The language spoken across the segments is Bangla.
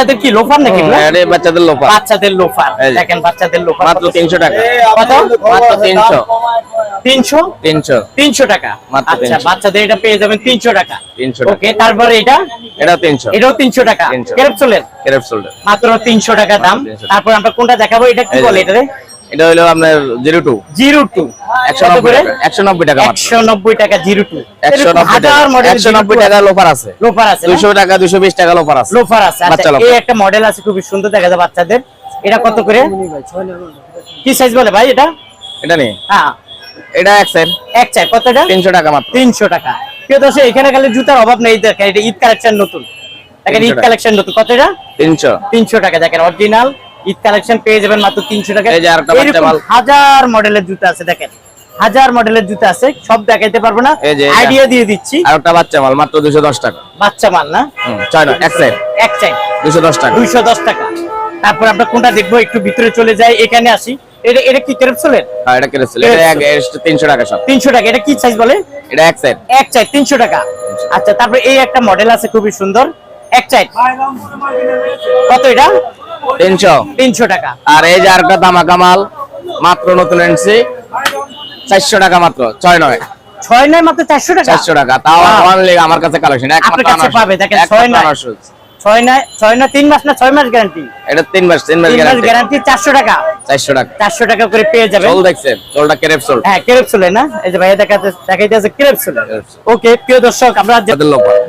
বাচ্চাদের কি লোফার নাকি এগুলো? এটা বাচ্চাদের লোপা বাচ্চাদের লোফার। দেখেন বাচ্চাদের লোফার মাত্র কত- তিনশো টাকা। কত? মাত্র তিনশো। তিনশো। তিনশো? তিনশো। টাকা। আচ্ছা বাচ্চাদের এটা পেয়ে যাবেন তিনশো টাকা। তিনশো টাকা। ওকে তারপরে এটা? এটা তিনশো। এটাও তিনশো টাকা। 300 ক্রেপসোলের ক্রেপ শোল্ডার মাত্র তিনশো টাকা দাম। তারপর আমরা কোনটা দেখাবো? এটা কি। বলে এটারে? এটা হলো আপনার জিরো টু। জিরো টু একশো নব্বই টাকা। একশো নব্বই টাকা মাত্র। একশো নব্বই টাকা জিরো টু। একশো নব্বই হাজার টাকা মডেল একশো নব্বই টাকা লোফার আছে। লোফার আছে না? দুইশো টাকা দুইশো বিশ টাকা লোফার আছে। লোফার আছে। আচ্ছা এই একটা মডেল আছে খুবই সুন্দর দেখা যায় বাচ্চাদের। এটা কত করে? কি সাইজ বলে ভাই এটা? এটা নেই হ্যাঁ। এটা এক সাইড এক চাই কত এটা? তিনশো টাকা মাত্র। তিনশো টাকা। প্রিয় দর্শক এখানে খালি জুতার অভাব নেই দেখেন এটা ঈদ কালেকশন নতুন। দেখেন ঈদ কালেকশন নতুন। কত এটা? তিনশো। তিনশো টাকা দেখেন অরিজিনাল ঈদ কালেকশন পেয়ে যাবেন মাত্র তিনশো টাকা। হাজার মডেলের জুতা আছে দেখেন। হাজার মডেলের জুতা আছে সব দেখাইতে পারব না। এই যে আইডিয়া দিয়ে দিচ্ছি। আর একটা বাচ্চা মাল মাত্র দুশো দশ টাকা। বাচ্চা মাল না? ছয় নয় এক সাইড এক চাই দুশো দশ টাকা। দুইশো দশ টাকা। তারপর আমরা কোনটা দেখব একটু ভিতরে চলে যাই এখানে আসি। এটা এটা কি হ্যাঁ এটা টাকা সব তিনশো টাকা। এটা কি সাইজ বলে? এটা এক সাইড এক চাই টাকা। আচ্ছা তারপরে এই একটা মডেল আছে খুবই সুন্দর। এক চাই কত এটা? টাকা। আর এই যে আরেকটা দামাকা মাল মাত্র নতুন এনেছি। চারশো টাকা মাত্র ছয় নয়। ছয় নয় মাত্র চারশো টাকা? চারশো টাকা তাও আমার কাছে কালেকশন পাবে ছয় নয়।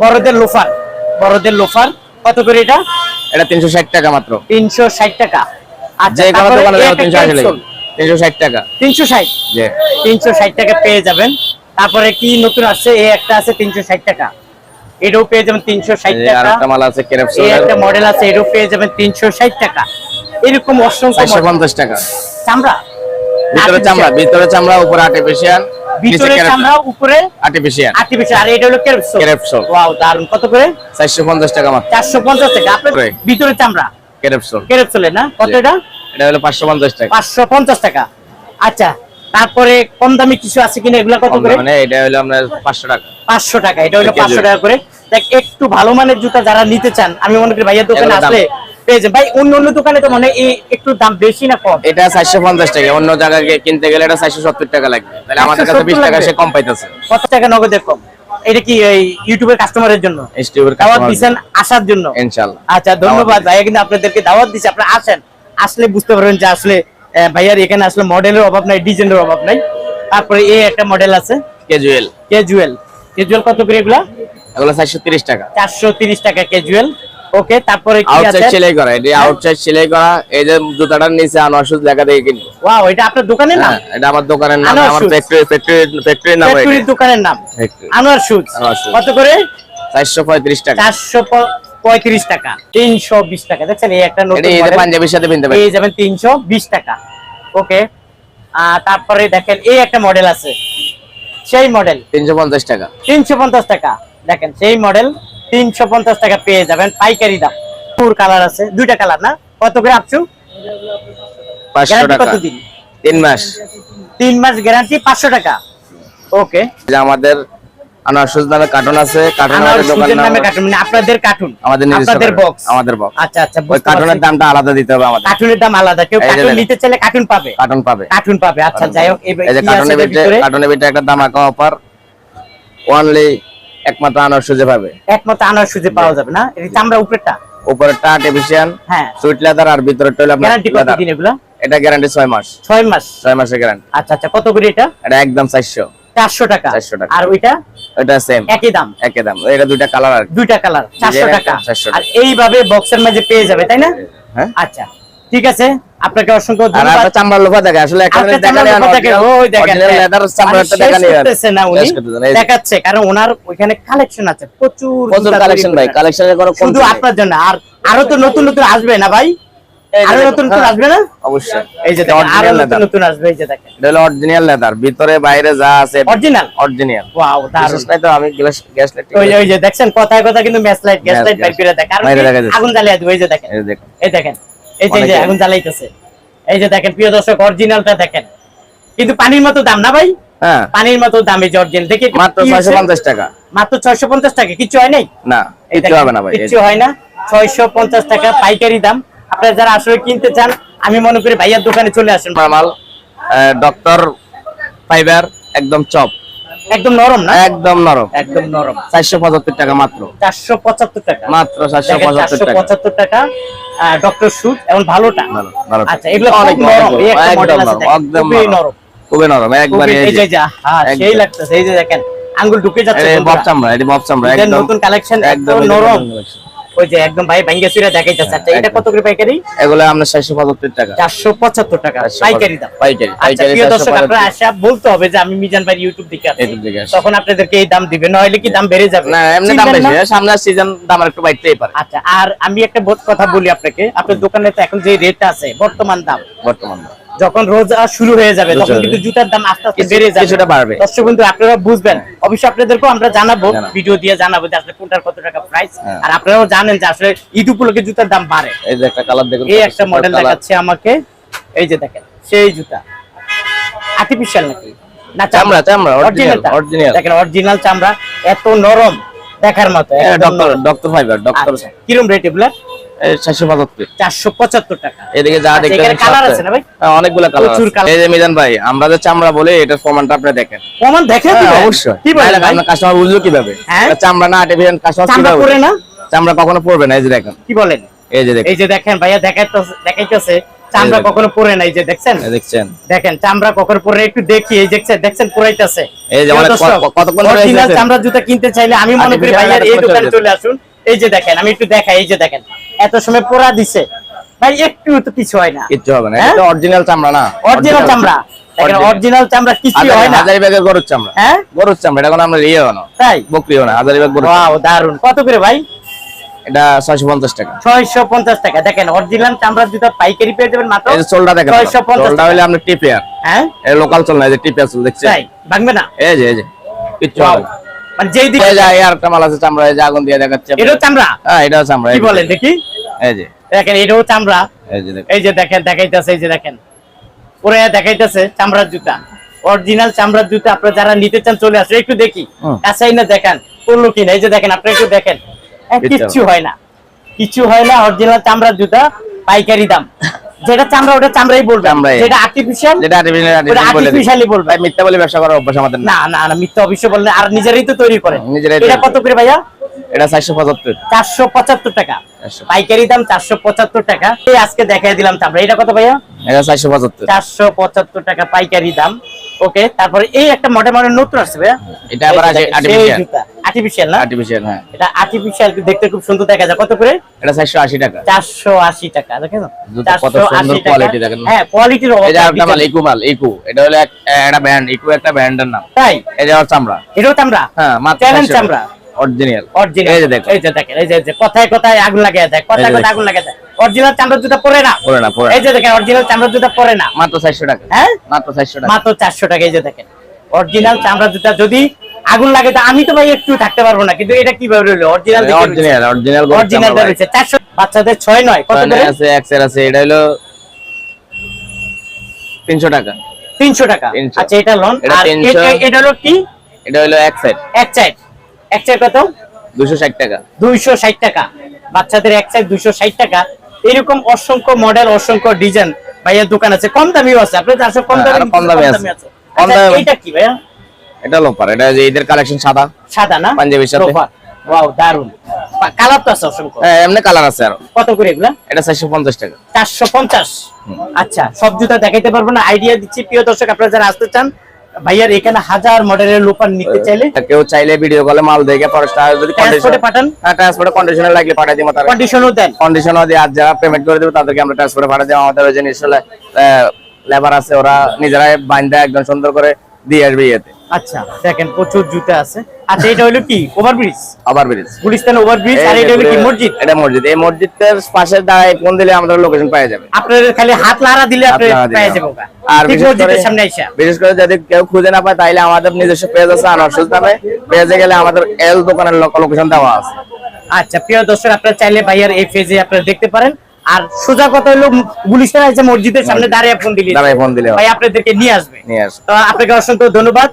বড়দের লোফার। বড়দের লোফার। কত করে এটা? এটা তিনশো ষাট টাকা মাত্র। তিনশো ষাট টাকা। আচ্ছা যে কোনো দোকানে তিনশো 360 টাকা। টাকা চামড়া? ভিতরে চামড়া ভিতরে চামড়া উপরে আর্টিফিশিয়াল ভিতরে চামড়া উপরে আর্টিফিশিয়াল আর্টিফিশিয়াল আর এটা হলো ক্যাপসুল ক্যাপসুল ওয়াও দারুণ কত করে? 450 টাকা মাত্র। 450 টাকা। আপনার ভিতরে চামড়া? ক্যাপসুল ক্যাপসুলে না? কতটা এটা হলো পাঁচশো পঞ্চাশ টাকা। পাঁচশো পঞ্চাশ টাকা। আচ্ছা তারপরে কম দামি কিছু আছে কিনা এগুলা কত করে? মানে এটা হলো আপনার পাঁচশো টাকা। পাঁচশো টাকা এটা হলো কেজি। পাঁচশো টাকা করে। দেখ একটু ভালো মানের জুতা যারা নিতে চান আমি মনে করি ভাইয়ের দোকানে আসলে ভাই অন্য অন্য দোকানে তো মানে একটু দাম বেশি না কম? এটা চারশো পঞ্চাশ টাকা অন্য জায়গায় কিনতে গেলে এটা চারশো সত্তর টাকা লাগবে। তাহলে আমাদের কাছে 170 বিশ টাকা সে কম পাইতেছে। কত টাকা নগদে কম? এটা কি এই ইউটিউবের কাস্টমারের জন্য? এসটিউবের দাওয়াত দিচ্ছেন আসার জন্য? ইনশাল্লাহ আচ্ছা ধন্যবাদ ভাইয়া কিন্তু আপনাদেরকে দাওয়াত দিচ্ছে আপনারা আসেন। আসলে বুঝতে পারবেন যে আসলে ভাইয়ার এখানে আসলে মডেলের অভাব নাই ডিজাইনের অভাব নাই। তারপরে এই একটা মডেল আছে। ক্যাজুয়াল ক্যাজুয়াল ক্যাজুয়াল কত করে এগুলা? এগুলো চারশো তিরিশ টাকা। চারশো তিরিশ টাকা ক্যাজুয়াল ওকে তারপরে কি আছে? আউটসাইড সেলাই করা এটা আউটসাইড সেলাই করা এই যে জুতাটার নিচে আনোয়ার শুজ লেখা দিয়ে কিনবো। ওয়াও এটা আপনার দোকানের নাম? হ্যাঁ এটা আমার দোকানের নাম আমার। ফ্যাক্টরি ফ্যাক্টরি ফ্যাক্টরির নাম ফ্যাক্টরির দোকানের নাম। আনোয়ার শুজ কত করে? চারশো পঁয়ত্রিশ টাকা। চারশো পঁয়ত্রিশ টাকা তিনশো বিশ টাকা। দেখছেন এই একটা। পাঞ্জাবির সাথে পেয়ে যাবেন তিনশো বিশ টাকা। ওকে? তারপরে দেখেন এই একটা মডেল আছে। সেই মডেল তিনশো পঞ্চাশ টাকা। তিনশো পঞ্চাশ টাকা। দেখেন সেই মডেল তিনশো পঞ্চাশ টাকা পেয়ে যাবেন পাইকারি দাম। পুর কালার আছে দুইটা কালার না? কত করে আপছু পাঁচশো টাকা। তিন মাস। তিন মাস গ্যারান্টি পাঁচশো টাকা। ওকে। আমাদের আনোয়ার শুজ নামে কার্টুন আছে কার্টুন দোকান নামে কার্টুন মানে আপনাদের কার্টুন আমাদের আপনাদের বক্স আমাদের বক্স আচ্ছা আচ্ছা ওই কার্টুনের দামটা আলাদা দিতে হবে আমাদের। কার্টুনের দাম আলাদা। কেউ কার্টুন নিতে চাইলে কার্টুন পাবে। কার্টুন পাবে। কার্টুন পাবে। আচ্ছা যাই হোক এই যে কার্টুনের ভিতরে? কার্টুনের একটা দামাকা অফার একমাত্র আনোয়ার সুজে পাবে। একমাত্র আনার সুজে পাওয়া যাবে না? চামড়া উপরেরটা? উপরেরটা আর্টিফিশিয়াল হ্যাঁ। সুইট লেদার আর ভিতরেরটা হলো আপনার গ্যারান্টি কত দিন এগুলা? এটা গ্যারান্টি ছয় মাস। ছয় মাস। ছয় মাসের গ্যারান্টি আচ্ছা আচ্ছা কত করে এটা? এটা একদম চারশো। চারশো টাকা 400 টাকা। আর ওইটা এটা সেম একই দাম একই দাম এটা দুইটা কালার আর দুইটা কালার চারশো টাকা 400 টাকা। আর এইভাবে বক্সের মাঝে পেয়ে যাবে তাই না হ্যাঁ আচ্ছা ঠিক আছে আপনাকে অসংখ্য ধন্যবাদ চামড়ার লোফা দেখে আসলে লোফা দেখেন, ওই দেখেন। লেদার চামড়াটা। করতেছে না উনি। দেখাচ্ছে কারণ ওনার ওইখানে কালেকশন আছে প্রচুর প্রচুর কালেকশন ভাই। কালেকশনের কোনো শুধু আপনার জন্য আর আরও তো নতুন নতুন আসবে না ভাই আরও নতুন নতুন হ্যাঁ, আসবে না? অবশ্যই। এই যে দেখেন, আরও নতুন নতুন আসবে এই যে দেখেন। এটা হলো অরিজিনাল লেদার ভিতরে বাইরে যা আছে অরিজিনাল অরিজিনাল ওয়াও দারুণ। বিশেষ তো আমি গ্লাস গ্যাস লাইট ওই ওই যে দেখছেন কথায় কথা কিন্তু ম্যাচ লাইট গ্যাস লাইট বাইর করে দেয়। কারণ বাইরে কি? দেখা যাচ্ছে। আগুন জ্বালিয়ে দিবে এই যে দেখেন। এই দেখুন। এই দেখেন এই যে- এই যে অনেকে- আগুন জ্বালাইতেছে। এই যে দেখেন প্রিয় দর্শক অরিজিনালটা দেখেন। কিন্তু পানির মতো দাম না ভাই? হ্যাঁ। পানির মতো দাম এই যে অরিজিনাল দেখি মাত্র কি হয়েছে? ছয়শো পঞ্চাশ টাকা। মাত্র ছয়শো পঞ্চাশ টাকা কিছু হয় নাই? না দেখেন, হবে না ভাই কিচ্ছু হয় না। ছয়শো পঞ্চাশ টাকা পাইকারি দাম। আপনারা যারা আসলে কিনতে চান আমি মনে করি ভাইয়ার দোকানে চলে আসুন। মাল ডক্টর ফাইবার একদম চপ। একদম নরম না? একদম নরম। একদম নরম। চারশো পঁচাত্তর টাকা মাত্র। চারশো পঁচাত্তর টাকা। মাত্র চারশো দেখেন, পঁচাত্তর 475 টাকা টাকা ডক্টর শুট এবং ভালোটা। ভালো। আচ্ছা এগুলো অনেক নরম। একদম নরম, একদম খুবই নরম। নরম। খুবই নরম একবারে এই যে যা হ্যাঁ সেই লাগতেছে এই যে দেখেন আঙ্গুল ঢুকে যাচ্ছে বব। চামড়া এটি বব চামড়া একদম। নতুন কালেকশন একদম নরম। ওই যে একদম ভাই ভাঙ্গা চুরা দেখাইতেছে। আচ্ছা এটা কত করে পাইকারি? এগুলো আমরা চারশো পঁচাত্তর টাকা। চারশো পঁচাত্তর টাকা। পাইকারি দাম। পাইকারি আচ্ছা পাইকারি প্রিয় দর্শক আপনারা আসা বলতে হবে যে আমি মিজান ভাই ইউটিউব দেখে আসছি। তখন আপনাদেরকে এই দাম দিবে নইলে কি দাম বেড়ে যাবে? না এমনি দাম বেশি না? সামনের সিজন দাম আর একটু বাড়তেই পারে। আচ্ছা আর আমি একটা কথা বলি আপনাকে। আপনার দোকানে তো এখন যে রেট আছে বর্তমান দাম। বর্তমান যখন রোজা শুরু হয়ে যাবে তখন কিন্তু জুতার দাম আস্তে আস্তে বেড়ে যাবে। কিছুটা বাড়বে। দর্শক কিন্তু আপনারা বুঝবেন। অবশ্যই আপনাদেরকেও আমরা জানাব। ভিডিও দিয়ে জানাব যে আসলে কোনটার কত টাকা প্রাইস হ্যাঁ। আর আপনারাও জানেন যে আসলে ঈদ উপলক্ষে জুতার দাম বাড়ে। এই যে একটা কালার দেখুন এই একটা মডেল দেখাচ্ছে আমাকে। এই যে দেখেন সেই জুতা। আর্টিফিশিয়াল নাকি? না চামড়া, চামড়া, অরিজিনালটা original। দেখেন অরিজিনাল চামড়া এত নরম। দেখার মতো ডক্টর। ডক্টর ফাইবার ডক্টর কিরম রেট এগুলা চারশো পঁচাত্তর। চারশো পঁচাত্তর টাকা। এদিকে যা আচ্ছা, দেখতে এখানে আছে না ভাই? অনেকগুলো কালার এই যে মিজান ভাই আমরা যে চামড়া বলি এটার প্রমাণটা আপনি দেখেন। প্রমাণ দেখেন হ্যাঁ, অবশ্যই। কি বলেন আপনার কাস্টমার বুঝলো কীভাবে? হ্যাঁ? চামড়া না আর্টিফিশিয়াল কাস্টমার চামড়া পরে না? চামড়া কখনো পড়বে না এই যে দেখেন। কি বলেন? এই যে দেখেন। এই যে দেখেন ভাইয়া দেখাইতেছে দেখাইতেছে চামড়া কখনো পরে নাই যে দেখছেন? দেখছেন। দেখেন চামড়া কখনো পরে একটু দেখি এই দেখছেন দেখছেন পুরাইতেছে। এই যে অনেক কতক্ষণ? চামড়া জুতা কিনতে চাইলে আমি মনে করি ভাইয়ার এই দোকানে চলে আসুন। এই যে দেখেন আমি একটু দেখাই এই যে দেখেন এত সময় পোড়া দিছে। ভাই একটু তো কিছু হয় না। কিছু হবে না হ্যাঁ? এটা অরিজিনাল চামড়া না। অরিজিনাল চামড়া। দেখেন অরিজিনাল চামড়া কিছু হয় না। হাজারি ব্যাগের গরুর চামড়া। হ্যাঁ? গরুর চামড়া এটা কোনো আমরা ইয়ে না। তাই? বকরিও না হাজারি ব্যাগ গরুর ওয়াও দারুণ কত করে ভাই? এটা ছয়শো পঞ্চাশ টাকা। ছয়শো পঞ্চাশ টাকা। দেখেন অরিজিনাল চামড়ার জুতা পাইকারি পেয়ে যাবেন মাত্র এই চোলটা দেখেন 650 চোলটা হলে আপনি টিপিয়ার হ্যাঁ? এই লোকাল চল না এই যে টিপিয়ার চল দেখছেন? তাই ভাঙবে না? এই যে এই যে না। মানে যেই দিকে এই যে আরেকটা মাল আছে চামড়া এই যে আগুন দিয়ে দেখাচ্ছে চামড়া? হ্যাঁ চামড়া কি বলেন দেখি। এই যে। দেখেন এটাও চামড়া। এই যে দেখেন। এই যে দেখেন দেখাইতেছে এই যে দেখেন। পরে দেখাইতেছে চামড়ার জুতা। অরিজিনাল চামড়ার জুতা আপনারা যারা নিতে চান চলে আসবে একটু দেখি। কাছাই না দেখেন করল কিনা? এই যে দেখেন আপনারা একটু দেখেন। কিচ্ছু হয় না। কিছু হয় না অরিজিনাল চামড়ার জুতা পাইকারি দাম। যেটা চামড়া ওটা চামড়াই বলবে। যেটা আর্টিফিশিয়াল যেটা আর্টিফিশিয়াল বলবে। ভাই মিথ্যা বলে ব্যবসা করার অভ্যাস আমাদের না না না মিথ্যা অবশ্য বললে আর নিজেরাই তো তৈরি করেন নিজেরাই এটা কত করে ভাইয়া? এটা চারশো পঁচাত্তর। চারশো পঁচাত্তর টাকা। পাইকারি দাম চারশো পঁচাত্তর টাকা। এই আজকে দেখাই দিলাম চামড়া। এটা কত ভাইয়া? এটা চারশো পঁচাত্তর। চারশো পঁচাত্তর টাকা পাইকারি দাম। ওকে তারপরে এই একটা মডেল মডেল নতুন ভাইয়া। এটা আবার আছে artificial। আর্টিফিশিয়াল না? আর্টিফিশিয়াল হ্যাঁ। এটা আর্টিফিশিয়াল দেখতে খুব সুন্দর দেখা যায়। কত করে? এটা চারশো আশি টাকা। চারশো আশি টাকা দেখেন? কত সুন্দর quality দেখেন? হ্যাঁ কোয়ালিটির যে আরেকটা মাল ইকু মাল ইকু। এটা হলো এক- একটা ব্র্যান্ড ইকু একটা ব্র্যান্ডের নাম। তাই? এই যে চামড়া। এটাও চামড়া? হ্যাঁ মাত্র চ্যালেঞ্জ চামড়া? অরিজিনাল অরিজিনাল এই যে দেখো। এই যে দেখেন এই যে কথায় কথায় আগুন লাগিয়ে দেয় কথায় কথায় আগুন লাগিয়ে দেয়। অরিজিনাল চামড়ার জুতা পরে না? পরে না পরে এই যে দেখেন অরিজিনাল চামড়ার জুতা পরে না। মাত্র চারশো টাকা। হ্যাঁ? মাত্র চারশো টাকা। মাত্র চারশো টাকা এই যে দেখেন। অরিজিনাল চামড়া জুতা যদি আগুন লাগে তো আমি তো ভাই একটু থাকতে পারব না কিন্তু এটা কীভাবে রইল? অরিজিনাল অরিজিনাল অরিজিনাল অরিজিনাল রয়েছে। চারশো বাচ্চাদের ছয় নয় কত করে? আছে এক্সেল আছে এটা হলো তিনশো টাকা। তিনশো টাকা। 300 আচ্ছা এটা লোন। আর এটা- এটা হলো কি? এটা হলো এক সাইড এক সাইড এক সাইড কত? দুশো ষাট টাকা। দুইশো ষাট টাকা। বাচ্চাদের এক সাইড দুইশো ষাট টাকা। এরকম অসংখ্য মডেল অসংখ্য ডিজাইন ভাইয়ের দোকান আছে। কম দামিও আছে। চারশো কম হ্যাঁ, দামি আরও কম দামি আছে। কম আচ্ছা, দামি- এইটা কি ভাইয়া? এটা লোপার এটা যে ঈদের কালেকশন সাদা। সাদা না? পাঞ্জাবির সাথে। ওয়াও দারুণ কালার তো আছে অসংখ্য। হ্যাঁ এমনি কালার আছে আরও। কত করে এগুলা? এটা চারশো পঞ্চাশ টাকা। চারশো পঞ্চাশ। আচ্ছা সব জুতা দেখাইতে পারব না। আইডিয়া দিচ্ছি। প্রিয় দর্শক আপনারা যারা আসতে চান ভাইয়ার এখানে হাজার মডেলের লোপার নিতে চাইলে কেউ চাইলে ভিডিও কলে মাল দেখে পরে তার যদি ট্রান্সপোর্টে পাঠান। হ্যাঁ ট্রান্সপোর্টে কন্ডিশনে লাগলে পাঠিয়ে দিব তার। কন্ডিশনও দেন। কন্ডিশনও দিয়ে আর যারা পেমেন্ট করে দেবে তাদেরকে আমরা ট্রান্সপোর্টে পাঠিয়ে দেবো। আমাদের ওই জিনিস লেবার আছে ওরা নিজেরাই বাইন্দা একদম সুন্দর করে দিয়ে আসবে ইয়েতে। আচ্ছা দেখেন প্রচুর জুতা আছে। আচ্ছা এটা হলো কি? ওভারব্রিজ আবার ব্রিজ গুলিস্তান ওভারব্রিজ আর এটা হলো কি মসজিদ? এটা মসজিদ। এই মসজিদের পাশে দাঁড়ায় কোন দিলে আমাদের লোকেশন পাওয়া যাবে? আপনাদের খালি হাত লাড়া দিলে আপনারা পেয়ে। আর মসজিদের সামনে আইসা। বিশেষ করে যদি কেউ খুঁজে না পায় তাইলে আমাদের নিজস্ব পেজ আছে আনোয়ার সুলতানে পেজে গেলে আমাদের এল দোকানের লোকেশন দেওয়া আছে। আচ্ছা প্রিয় দর্শক আপনারা চাইলে ভাইয়ার এই পেজে আপনারা দেখতে পারেন। আর সোজা কথা হলো গুলিস্তান আছে মসজিদের সামনে দাঁড়িয়ে ফোন দিলে। দাঁড়িয়ে ফোন দিলে ভাই আপনাদেরকে নিয়ে আসবে। নিয়ে আসবে। তো আপনাকে অসংখ্য ধন্যবাদ।